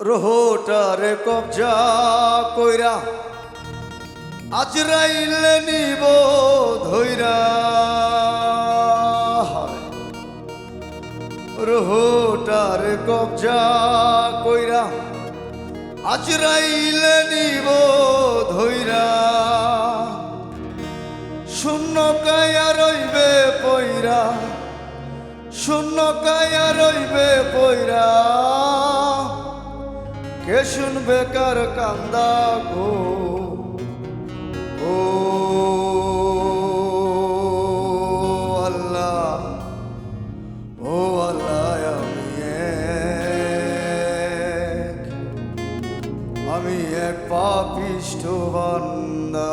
রোহটারে কবজা কইরা আজরাইলে নিব ধইরা রোহটারে কবজা কইরা আজরাইলে নিব ধইরা শূন্য কায়া রইবে পইরা, শূন্য কায়া রইবে পইরা। কে শুনবে কার কান্দা গো? ও আল্লাহ ও আল্লাহ, আমি এক আমি এক পাপিষ্ঠ বান্দা।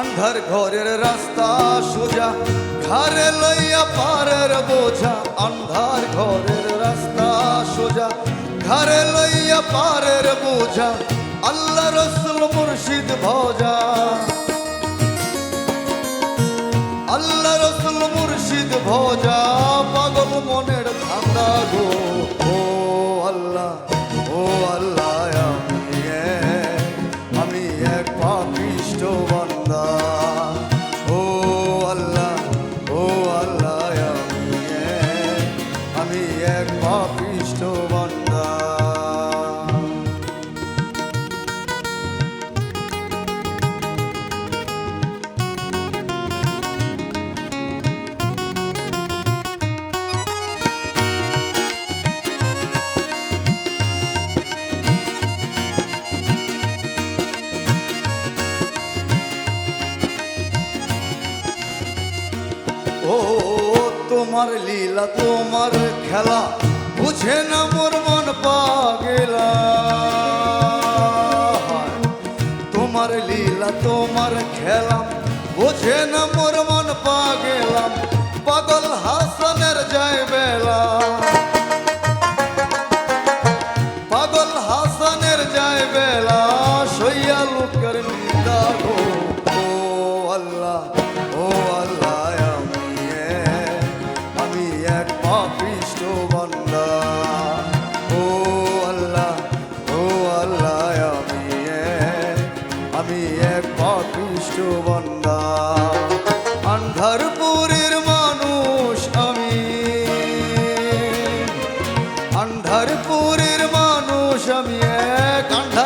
আন্ধার ঘরের রাস্তা সোজা ঘরে লইয়া পারের বোঝা। আন্ধার ঘরের রাস্তা সোজা ঘরে লইয়া পারের বোঝা। আল্লাহ রসুল মুর্শিদ ভজা। আল্লাহ রসুল মুর্শিদ ভজা। পাগল মনের ধান্দা গো। পাপিষ্ট তোমার লীলা, তোমার খেলা, বুঝে না মোর মন পাগেলা। তোমার লীলা, তোমার খেলা, বুঝে না মোর মন পাগেলাম পাগল হাসানের যায় পাপিষ্ট বান্দা আন্ধারপুরের মানুষ আমি। আন্ধারপুরের মানুষ আমি এক। আন্ধার